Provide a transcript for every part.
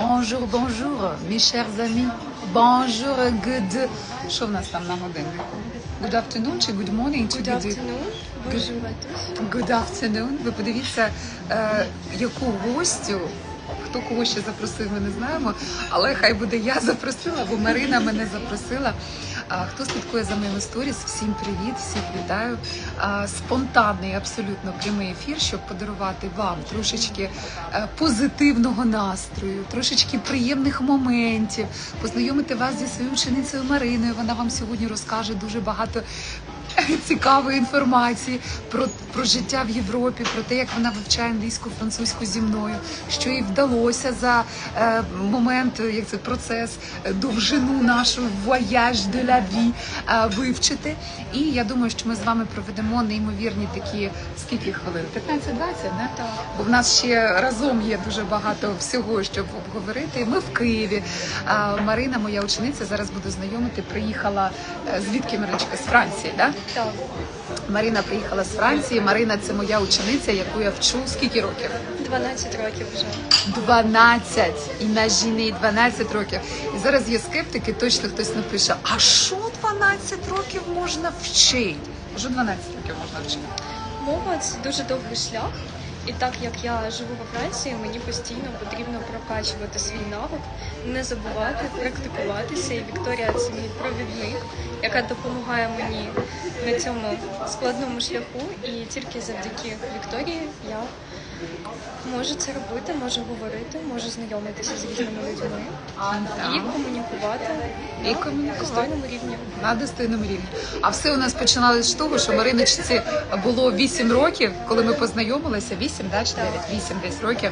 Bonjour, bonjour, mes chers amis. Bonjour, good. Що в нас там на годиннику? Good afternoon чи good morning? Чи Good afternoon. Bonjour à tous. good afternoon. Ви подивіться, е, яку гостю. Хто кого ще запросив, ми не знаємо. Але хай буде я запросила, бо Марина мене запросила. Хто слідкує за моїми сторіс, всім привіт, всіх вітаю. Спонтанний, абсолютно прямий ефір, щоб подарувати вам трошечки е, позитивного настрою, трошечки приємних моментів, познайомити вас зі своєю ученицею Мариною. Вона вам сьогодні розкаже дуже багато цікавої інформації про, про життя в Європі, про те, як вона вивчає англійську, французьку зі мною, що їй вдалося за е, момент, як це процес, е, довжину нашу voyage de la vie е, вивчити. І я думаю, що ми з вами проведемо неймовірні такі скільки хвилин? 15-20, не? Так. Бо в нас ще разом є дуже багато всього, щоб обговорити. Ми в Києві. А Марина, моя учениця, зараз буду знайомити. Приїхала е, звідки Мариночка? З Франції, да? Так, Марина приїхала з Франції. Марина це моя учениця, яку я вчу. Скільки років? 12 років вже. 12. І на жіни 12 років. І зараз є скептики, точно хтось напише: а що 12 років можна вчити? Що 12 років можна вчити? Мова це дуже довгий шлях. І так як я живу во Франції, мені постійно потрібно прокачувати свій навик, не забувати, практикуватися. І Вікторія це мій провідник, яка допомагає мені на цьому складному шляху. І тільки завдяки Вікторії я можу це робити, можу говорити, можу знайомитися з різними людьми і комунікувати І на комунікувати. достойному рівні. на достойному рівні. А все у нас починалось з того, що Мариночці було 8 років, коли ми познайомилися. 8, да, чи 9? 8 десь років.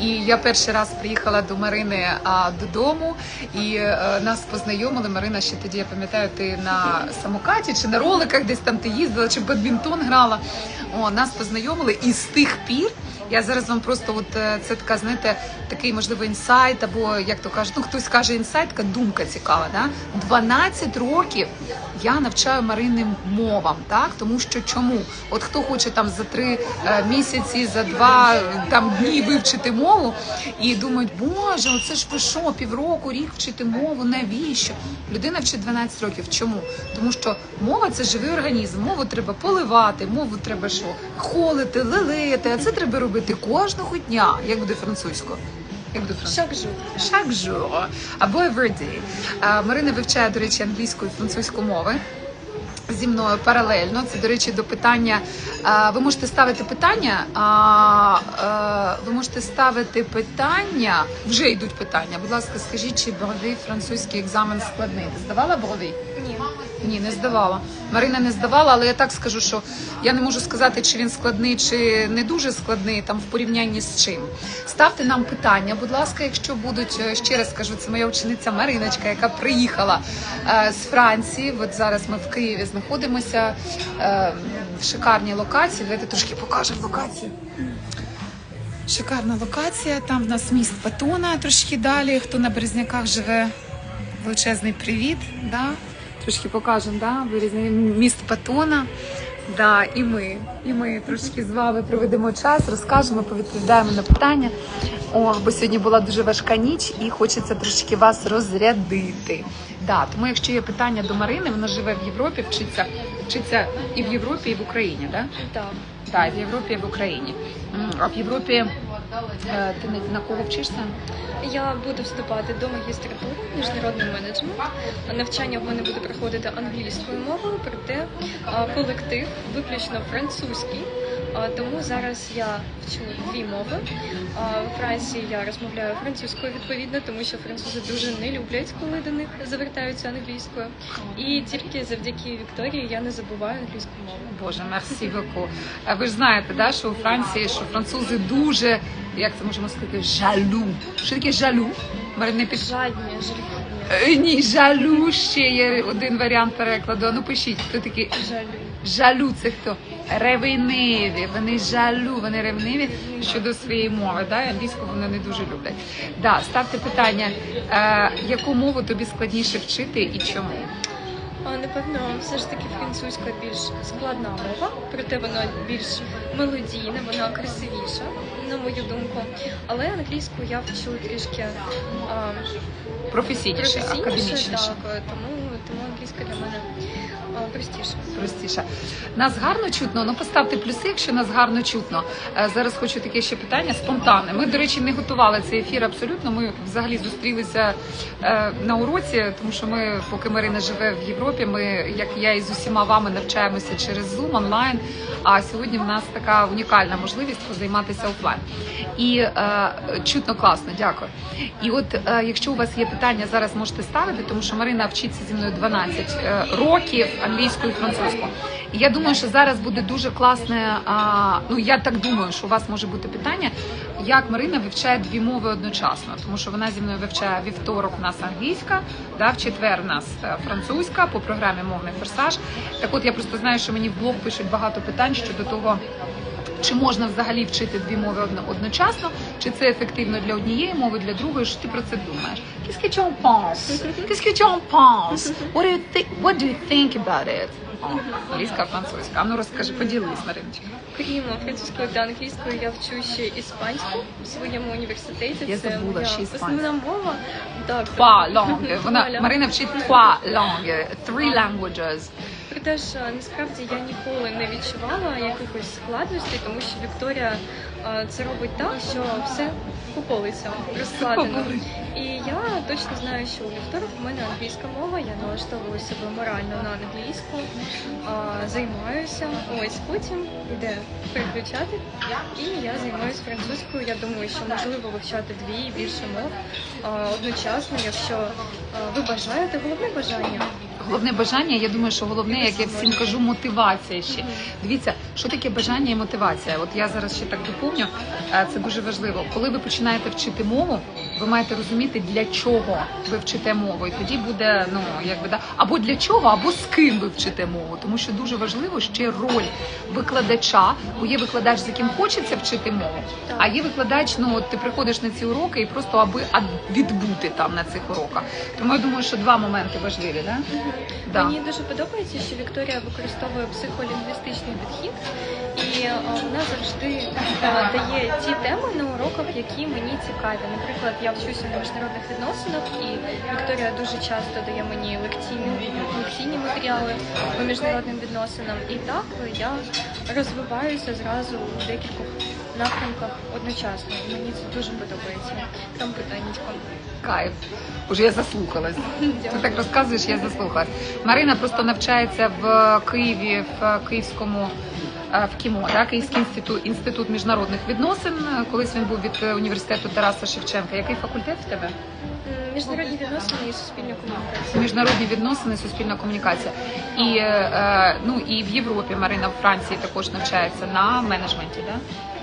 І я перший раз приїхала до Марини а, додому, і е, нас познайомили. Марина ще тоді, я пам'ятаю, ти на самокаті чи на роликах десь там ти їздила, чи бадмінтон грала. О, нас познайомили, і з тих пір. Я зараз вам просто от е, це така, знаєте, такий можливо інсайт, або як то кажуть, ну хтось каже інсайт, така думка цікава. Да? 12 років я навчаю Маринним мовам, так тому що чому? От хто хоче там за три е, місяці, за два там дні вивчити мову, і думають, боже, оце ж ви що, півроку, рік вчити мову, навіщо? Людина вчить 12 років. Чому? Тому що мова це живий організм, мову треба поливати, мову треба що? Холити, лелеяти, а це треба робити кожного дня. Як буде французькою? Як буде французькою? Шаг жу. Chaque jour або every day. А, Марина вивчає, до речі, англійську і французьку мови. Зі мною паралельно. Це, до речі, до питання. а, Ви можете ставити питання. а, Ви можете ставити питання. Вже йдуть питання. Будь ласка, скажіть, чи бровий французький екзамен складний? Ти здавала бровий? Ні. Не здавала. Марина не здавала, але я так скажу, що я не можу сказати, чи він складний, чи не дуже складний там в порівнянні з чим. Ставте нам питання, будь ласка, якщо будуть Е, ще раз скажу, це моя учениця Мариночка, яка приїхала е, з Франції. От зараз ми в Києві знаходимося е, в шикарній локації. Давайте трошки покажемо локацію. Шикарна локація. Там в нас міст Патона трошки далі. Хто на Березняках живе, величезний привіт. Да? Трошки покажемо, да? вирізний міст Патона. Да, і ми, і ми трошки з вами проведемо час, розкажемо, повідповідаємо на питання. О, бо сьогодні була дуже важка ніч і хочеться трошки вас розрядити. Да, тому якщо є питання до Марини, вона живе в Європі, вчиться, вчиться і в Європі, і в Україні, да? Так. Так, в Європі і в Україні. А в Європі ти на- на кого вчишся? Я буду вступати до магістратури міжнародний менеджмент. Навчання в мене буде проходити англійською мовою, проте колектив виключно французький. Тому зараз я вчу дві мови. У Франції я розмовляю французькою відповідно, тому що французи дуже не люблять, коли до них звертаються англійською. І тільки завдяки Вікторії я не забуваю англійську мову. Боже, мерсі. А Ви ж знаєте, да, що у Франції, що французи дуже, як це можемо сказати, жалю. Що таке жалю? Марина під Жадні, жадні, Е, ні, жалю ще є один варіант перекладу. Ну пишіть, хто такий жалю. жалю. Це хто? Ревниві. Вони жалю, вони ревниві щодо своєї мови. Да? Англійську вони не дуже люблять. Да, ставте питання, е, яку мову тобі складніше вчити і чому? Напевно, все ж таки французька більш складна мова, проте вона більш мелодійна, вона красивіша на мою думку. Але англійську я вчу трішки а, Професійніше, професійніше, академічніше. так, тому, тому англійська для мене простіше. простіше. Нас гарно чутно. Ну поставте плюси, якщо нас гарно чутно. Е, Зараз хочу таке ще питання спонтанне. Ми, до речі, не готували цей ефір абсолютно. Ми взагалі зустрілися е, на уроці, тому що ми, поки Марина живе в Європі, ми, як я і з усіма вами, навчаємося через Zoom онлайн. А сьогодні в нас така унікальна можливість позайматися офлайн. І е, чутно класно, дякую. І от е, якщо у вас є питання, зараз можете ставити, тому що Марина вчиться зі мною 12 е, років англійською і французькою. І я думаю, що зараз буде дуже класне. А, ну я так думаю, що у вас може бути питання, як Марина вивчає дві мови одночасно, тому що вона зі мною вивчає вівторок у нас англійська, да, в четвер у нас е, французька по програмі мовний форсаж. Так от я просто знаю, що мені в блог пишуть багато питань щодо того. Чи можна взагалі вчити дві мови одночасно? Чи це ефективно для однієї мови, для другої? Що ти про це думаєш? Qu'est-ce que tu en penses? Qu'est-ce que tu en penses? What do you think? What do you think about it? Англійська, французька. А ну розкажи, поділись, Мариночка. Крім французької та англійської, я вчу ще іспанську в своєму університеті. Я Це забула, моя ще іспанська. основна мова. Так, Trois langues. Вона Марина вчить trois langues, three languages. Проте ж е, насправді я ніколи не відчувала якихось складностей, тому що Вікторія е, це робить так, що все по полицям розкладено. І я точно знаю, що у вівторок в мене англійська мова, я налаштовую себе морально на англійську, е, займаюся. Ось потім йде переключати, і я займаюся французькою. Я думаю, що можливо вивчати дві і більше мов одночасно, якщо ви бажаєте, головне бажання. Головне бажання, я думаю, що головне, як я всім кажу, мотивація ще. Дивіться, що таке бажання і мотивація. От я зараз ще так доповню. е, Це дуже важливо. Коли ви починаєте вчити мову, ви маєте розуміти, для чого ви вчите мову. І тоді буде ну якби да або для чого, або з ким ви вчите мову. Тому що дуже важливо ще роль викладача, бо є викладач, з яким хочеться вчити мову, а є викладач. Ну от ти приходиш на ці уроки і просто аби відбути там на цих уроках. Тому я думаю, що два моменти важливі, да? Да. Мені дуже подобається, що Вікторія використовує психолінгвістичний підхід, і е, вона завжди е, дає ті теми на уроках, які мені цікаві. Наприклад, я вчуся на міжнародних відносинах, і Вікторія дуже часто дає мені лекційні, лекційні матеріали по міжнародним відносинам. І так я розвиваюся зразу у декількох напрямках одночасно. І мені це дуже подобається. Там питаннячко. Кайф. Уже я заслухалась. Ти так розказуєш, я заслухалась. Марина просто навчається в Києві, в Київському. Е, В КІМО, да, Київський інститут інститут міжнародних відносин. Колись він був від е, університету Тараса Шевченка. Який факультет в тебе? Міжнародні відносини і суспільна комунікація. Міжнародні відносини, суспільна комунікація. І е, е, ну і в Європі Марина в Франції також навчається на менеджменті, да?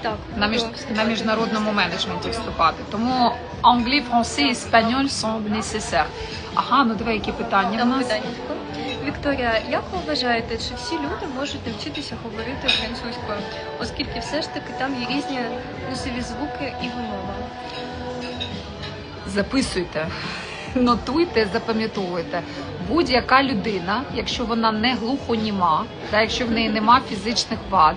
Так, на, між, на міжнародному менеджменті вступати. Тому англі, француз, іспаньоль sont nécessaires. Ага, ну давай які питання в нас. питаннячко. Вікторія, як ви вважаєте, чи всі люди можуть навчитися говорити французькою, оскільки все ж таки там є різні носові звуки і вимова? Записуйте, нотуйте, запам'ятовуйте. Будь-яка людина, якщо вона не глухоніма, та якщо в неї нема фізичних вад,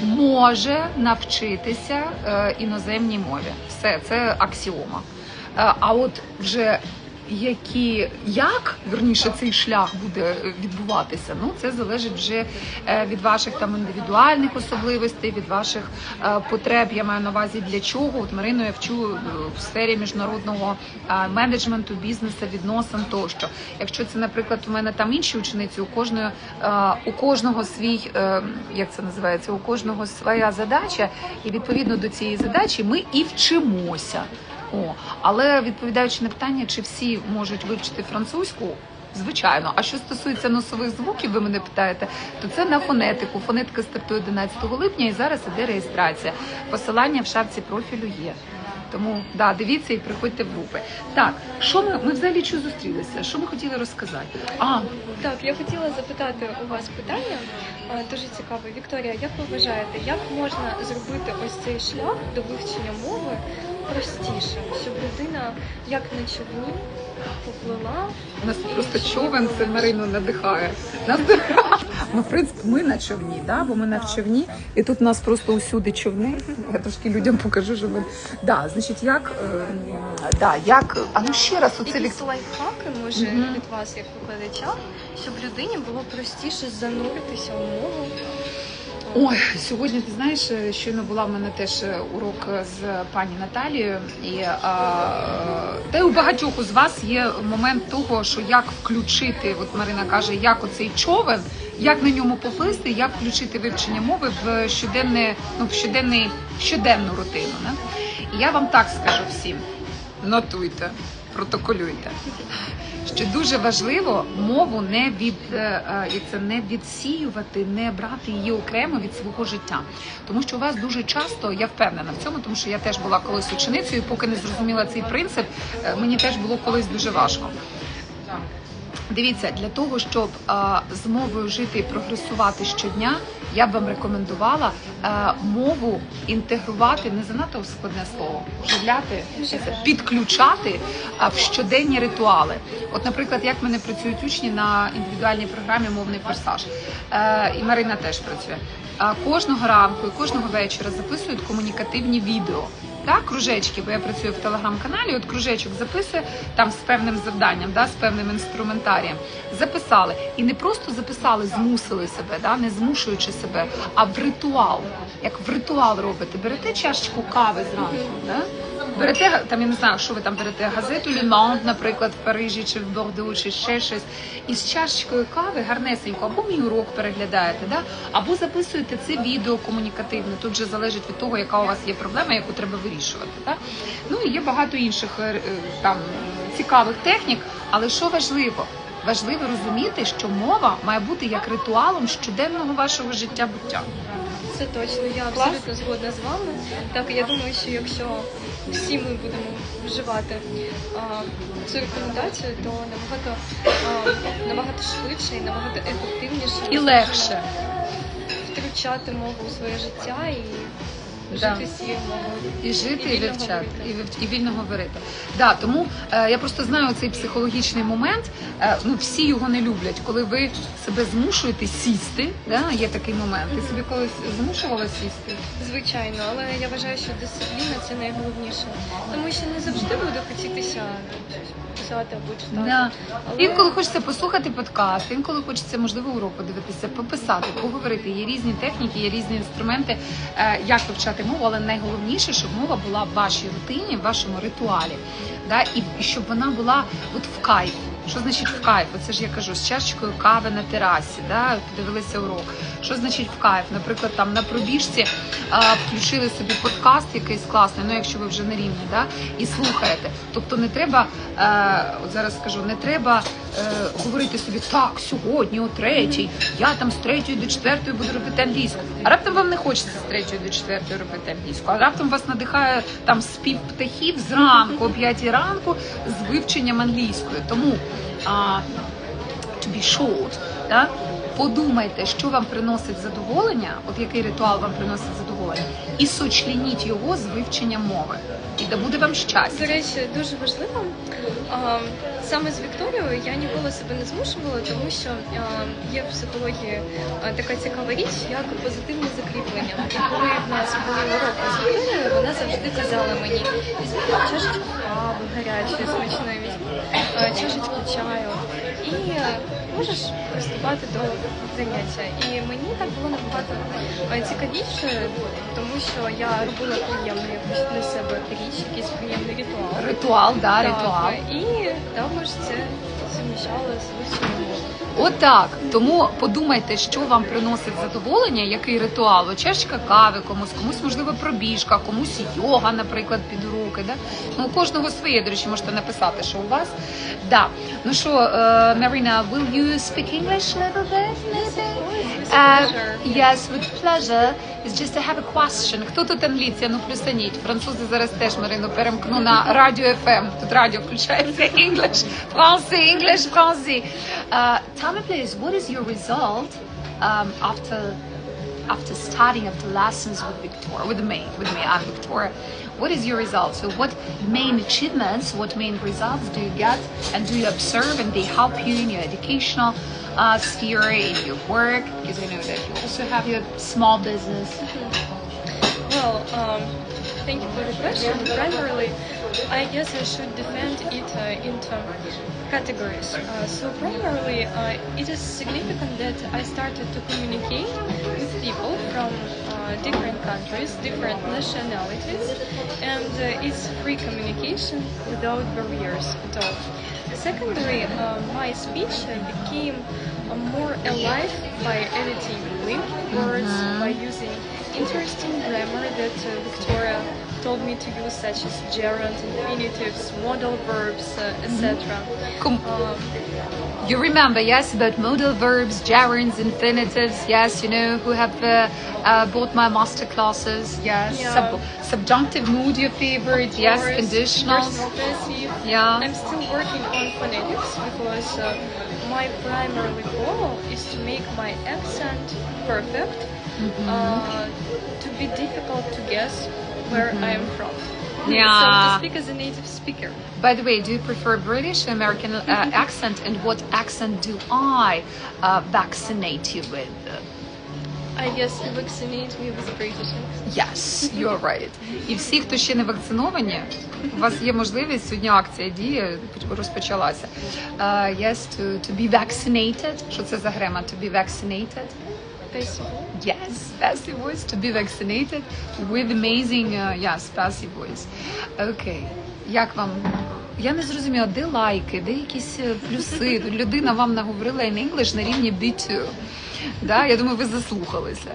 може навчитися е, іноземній мові. Все, це аксіома. Е, а от вже які як верніше цей шлях буде е, відбуватися, ну це залежить вже е, від ваших там індивідуальних особливостей, від ваших е, потреб. Я маю на увазі для чого. От Марину я вчу в сфері міжнародного менеджменту, бізнесу, відносин тощо. Якщо це, наприклад, у мене там інші учениці, у кожної у кожного свій, як це називається, у кожного своя задача, і відповідно до цієї задачі ми і вчимося. О, але відповідаючи на питання, чи всі можуть вивчити французьку. Звичайно, а що стосується носових звуків, ви мене питаєте, то це на фонетику. Фонетика стартує 11 липня і зараз іде реєстрація. Посилання в шапці профілю є. Тому да, дивіться і приходьте в групи. Так, що ми, ми взагалі що зустрілися? Що ми хотіли розказати? А, Так, я хотіла запитати у вас питання дуже цікаве. Вікторія, як ви вважаєте, як можна зробити ось цей шлях до вивчення мови простіше, щоб людина як на човні поплила. У нас просто човен, це Марину надихає. Нас ми, в принципі, ми на човні, да? бо ми на човні, і тут у нас просто усюди човни. Я трошки людям покажу, що ми. Да, значить, як, е, да, як, а ну ще раз, оце Якісь лайфхаки, може, Мгм. від вас, як викладача, щоб людині було простіше зануритися у мову. Ой, сьогодні ти знаєш, е, щойно була в мене теж е, урок з пані Наталією, і а, та й у багатьох з вас є момент того, що як включити, от Марина каже, як оцей човен, як на ньому поплисти, як включити вивчення мови в щоденне, ну в щоденний щоденну рутину. Не? І я вам так скажу всім: нотуйте, протоколюйте. Що дуже важливо мову не від е, е, як це не відсіювати, не брати її окремо від свого життя, тому що у вас дуже часто я впевнена в цьому, тому що я теж була колись ученицею, поки не зрозуміла цей принцип, е, мені теж було колись дуже важко. Дивіться, для того, щоб е, з мовою жити і прогресувати щодня, я б вам рекомендувала е, мову інтегрувати не занадто складне слово, вживляти, підключати е, в щоденні ритуали. От, наприклад, як мене працюють учні на індивідуальній програмі Мовний форсаж, е, і Марина теж працює. Е, кожного ранку і кожного вечора записують комунікативні відео. Так, кружечки, бо я працюю в телеграм-каналі. От кружечок записує там з певним завданням, да, з певним інструментарієм. Записали і не просто записали, змусили себе, да, не змушуючи себе, а в ритуал. Як в ритуал робите, берете чашечку кави зранку, да? Берете там, я не знаю, що ви там берете газету Лімонт, наприклад, в Парижі чи в Бордо, чи ще щось. І з чашечкою кави гарнесенько, або мій урок переглядаєте, да? або записуєте це відео комунікативне. Тут же залежить від того, яка у вас є проблема, яку треба вирішувати. Так? Ну і є багато інших е, е, там цікавих технік, але що важливо? Важливо розуміти, що мова має бути як ритуалом щоденного вашого життя буття. Це точно, я абсолютно згодна з вами. Так, я думаю, що якщо всі ми будемо вживати а, цю рекомендацію, то набагато, а, набагато швидше і набагато ефективніше І легше. втручати мову у своє життя і Да. жити цією. І жити, і, вільно вивчати, говорити. і, вив- і вільно говорити. Да, тому е, я просто знаю цей психологічний момент. Е, ну всі його не люблять, коли ви себе змушуєте сісти. Да, є такий момент. Ти собі колись змушувала сісти? Звичайно, але я вважаю, що дисципліна це найголовніше, тому що не завжди буде хотітися писати або читати. Да. Але- Інколи хочеться послухати подкаст, інколи хочеться, можливо, урок подивитися, пописати, поговорити. Є різні техніки, є різні інструменти, е, як вивчати мову, але найголовніше, щоб мова була в вашій рутині, в вашому ритуалі. Да? І, щоб вона була от в кайф. Що значить в кайф? Оце ж я кажу, з чашечкою кави на терасі, да? подивилися урок. Що значить в кайф? Наприклад, там на пробіжці а, включили собі подкаст якийсь класний, ну якщо ви вже на рівні, да? і слухаєте. Тобто не треба, е, от зараз скажу, не треба е, говорити собі так, сьогодні о третій, я там з третьої до четвертої буду робити англійську. А раптом вам не хочеться з третьої до четвертої робити англійську, а раптом вас надихає там спів птахів зранку, о п'ятій ранку з вивченням англійської. Тому а, to be short, да? подумайте, що вам приносить задоволення, от який ритуал вам приносить задоволення, і сочлініть його з вивченням мови. І да буде вам щастя. До речі, дуже важливо. Саме з Вікторією я ніколи себе не змушувала, тому що а, є в психології а, така цікава річ, як позитивне закріплення. І коли в нас були уроки з Вікторією, вона завжди казала мені: візьми чашечку кави гарячої, смачної, візьми чашечку чаю і можеш приступати до заняття. І мені так було набагато цікавіше, тому що я робила приємний якусь для себе річ, якийсь приємний ритуал. Ритуал, да, ритуал. І також це вивченням. Отак. Тому подумайте, що вам приносить задоволення, який ритуал. От Чашечка кави комусь, комусь можливо пробіжка, комусь йога, наприклад, під уроки. Да? Ну, у кожного своє, до речі, можете написати, що у вас. Да. Ну що, е, Марина, will you speak English a little bit? maybe? Uh, yes, with pleasure. It's just I have a question. Хто тут англійці? Ну плюсаніть. Французи зараз теж Марину перемкну на радіо FM. Тут радіо включається English. Français, English, Français. Uh, tell me please, what is your result um, after after studying after lessons with Victoria, with me, with me, I'm Victoria. What is your result? So, what main achievements, what main results do you get, and do you observe, and they help you in your educational uh, sphere, in your work? Because I know that you also have your small business. Well, um, thank you for the question. Primarily, I guess I should defend it uh, into categories. Uh, so primarily, uh, it is significant that I started to communicate with people from uh, different countries, different nationalities, and uh, it's free communication without barriers at all. Secondly, uh, my speech became more alive by editing linking words, by using interesting grammar that Victoria told me to use, such as gerund, infinitives, modal verbs, uh, etc. Um, You remember, yes, about modal verbs, gerunds, infinitives, yes, you know, who have uh, uh, bought my master classes, yes. Yeah. Sub- subjunctive mood, your favorite, yes, course, conditionals. Yeah. I'm still working on phonetics because uh, my primary goal is to make my accent perfect, Mm-hmm. uh, to be difficult to guess where I am from. Yeah. So to speak as a native speaker. By the way, do you prefer British or American uh, accent, and what accent do I uh, vaccinate you with? I guess you vaccinate me with British accent. Yes, you're right. І всі, хто ще не вакциновані, у вас є можливість сьогодні акція діє розпочалася. Uh, yes, to, to be vaccinated. Що це за грема? To be vaccinated. Спасибо. Yes, passive voice to be vaccinated with amazing uh, yes, passive voice. Окей. Як вам? Я не зрозуміла, де лайки, де якісь е, плюси. Людина вам наговорила in English на рівні B2. Да, я думаю, ви заслухалися.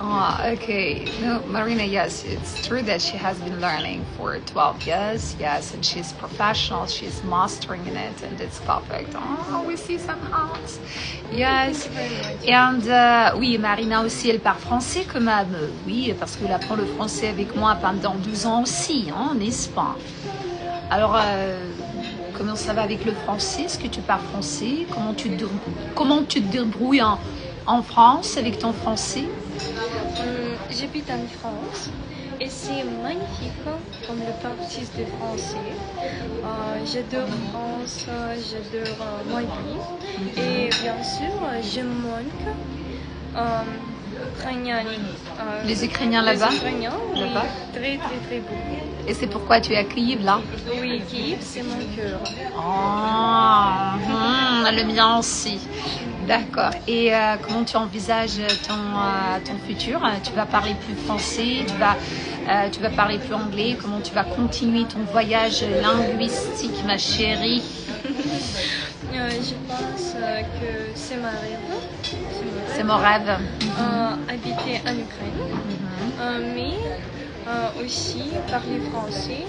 Ah, okay. No, Marina, yes, it's true that she has been learning for 12 years. Yes, and she's professional. She's mastering in it, and it's perfect. Oh, we see some hearts. Yes. And euh, oui, Marina aussi, elle parle français quand même. Oui, parce qu'elle apprend le français avec moi pendant 12 ans aussi, hein, n'est-ce pas Alors, euh, comment ça va avec le français Est-ce que tu parles français Comment tu te, comment tu te débrouilles en, en France avec ton français Hum, J'habite en France et c'est magnifique comme le partie de français. Euh, j'adore France, euh, j'adore euh, ma vie et bien sûr je manque euh, euh, Les Ukrainiens là-bas? Les Ukrainiens, oui, Là-bas? très très très beaucoup. Et c'est pourquoi tu es à Kiev là? Oui, Kiev c'est mon cœur. Ah, hum, le mien aussi. D'accord. Et euh, comment tu envisages ton, euh, ton futur? Tu vas parler plus français Tu vas, euh, tu vas parler plus anglais Comment tu vas continuer ton voyage linguistique, ma chérie? Euh, je pense euh, que c'est ma rêve. C'est mon rêve. Euh, habiter en Ukraine. Euh, mais euh, aussi parler français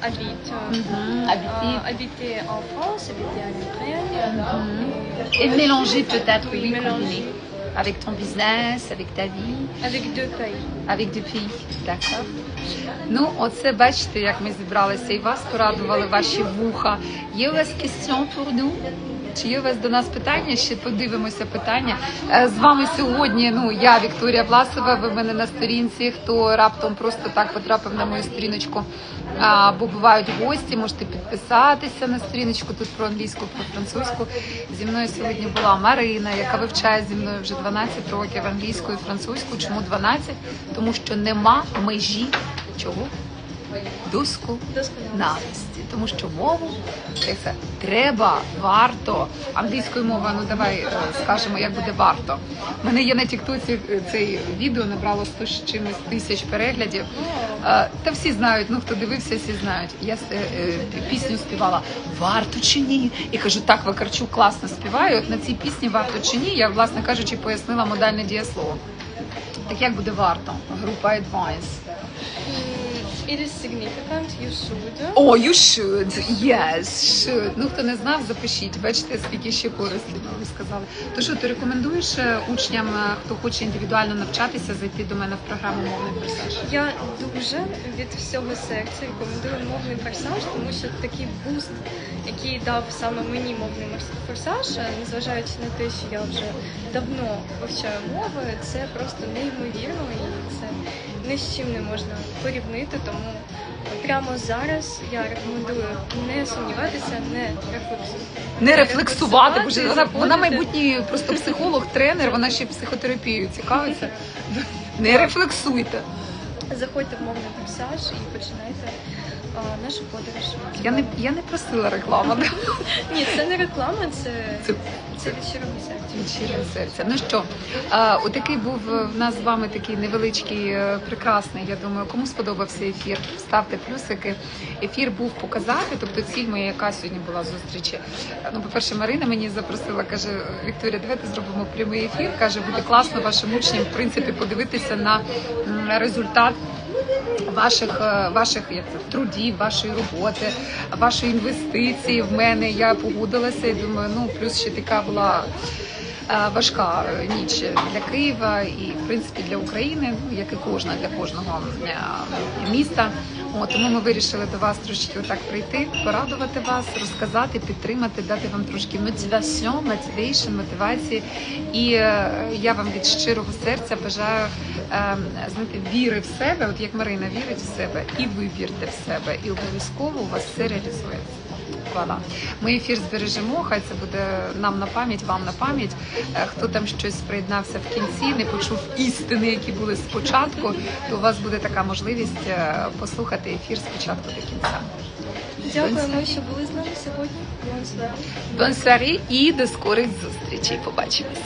Euh, habite, euh, Mhm, habiter. euh, habiter en France, habiter en Ukraine. Et mélanger peut-être, Oui, oui, mélanger. combiner. Avec ton business, avec ta vie. Avec deux pays. Avec deux pays. D'accord. Ну, оце бачите, як ми зібралися і вас порадували ваші вуха. Є у вас question pour nous? Чи є у вас до нас питання? Ще подивимося питання. Е, З вами сьогодні. Ну я Вікторія Власова. Ви в мене на сторінці. Хто раптом просто так потрапив на мою сторіночку, або бувають гості, можете підписатися на сторіночку тут про англійську, про французьку. Зі мною сьогодні була Марина, яка вивчає зі мною вже 12 років англійську і французьку. Чому 12? Тому що нема межі чого? Доску навісті, тому що мову це треба, варто англійською мовою. Ну давай е, скажемо, як буде варто. У мене є на Тіктоці е, цей відео набрало 100 з чимось тисяч переглядів. Е, Та всі знають, ну хто дивився, всі знають. Я пісню співала варто чи ні? І кажу, так Вакарчук класно співає. От на цій пісні варто чи ні? Я власне кажучи, пояснила модальне дієслово. Так як буде варто? Група Advice. It is significant, you should. О, you should, yes, should. Ну, хто не знав, запишіть. Бачите, скільки ще користі ви сказали. То що, ти рекомендуєш е, учням, е, хто хоче індивідуально навчатися, зайти до мене в програму мовний форсаж? Я дуже від всього серця рекомендую мовний форсаж, тому що такий буст, який дав саме мені мовний морс- форсаж, е, незважаючи на те, що я вже давно вивчаю мови, це просто неймовірно і це ні з чим не можна порівнити. Тому прямо зараз я рекомендую не сумніватися, не рефлексувати. Не рефлексувати, бо Рефлексувати, вона, вона майбутній просто психолог, тренер, вона ще психотерапією цікавиться. Не рефлексуйте. Заходьте в мовний масаж і починайте нашу подорож. Я не, я не просила реклами. Ні, це не реклама, це, Це це щирого серця. від серця. Ну що, а, отакий був е, в нас з вами такий невеличкий, е, прекрасний. Я думаю, кому сподобався ефір, ставте плюсики. Ефір був показати, тобто ціль моя, яка сьогодні була зустрічі. Ну, по-перше, Марина мені запросила, каже: Вікторія, давайте зробимо прямий ефір. каже, буде класно вашим учням, в принципі, подивитися на результат. Ваших е, ваших як це, трудів, вашої роботи, вашої інвестиції в мене я погодилася і думаю, ну плюс ще така була е, важка ніч для Києва і в принципі для України, ну як і кожна для кожного е, міста. От, тому ми вирішили до вас трошки отак прийти, порадувати вас, розказати, підтримати, дати вам трошки мотивацію, мотивейшн, мотивації. І е, я вам від щирого серця бажаю е, знаєте, віри в себе, от як Марина вірить в себе, і ви вірте в себе, і обов'язково у вас все реалізується. Вала. Ми ефір збережемо, хай це буде нам на пам'ять, вам на пам'ять. Е, Хто там щось приєднався в кінці, не почув істини, які були спочатку, то у вас буде така можливість е, послухати ефір спочатку до кінця. Дякуємо, що були з нами сьогодні. Бонсуар. Бонсарі і до скорих зустрічей. Побачимося.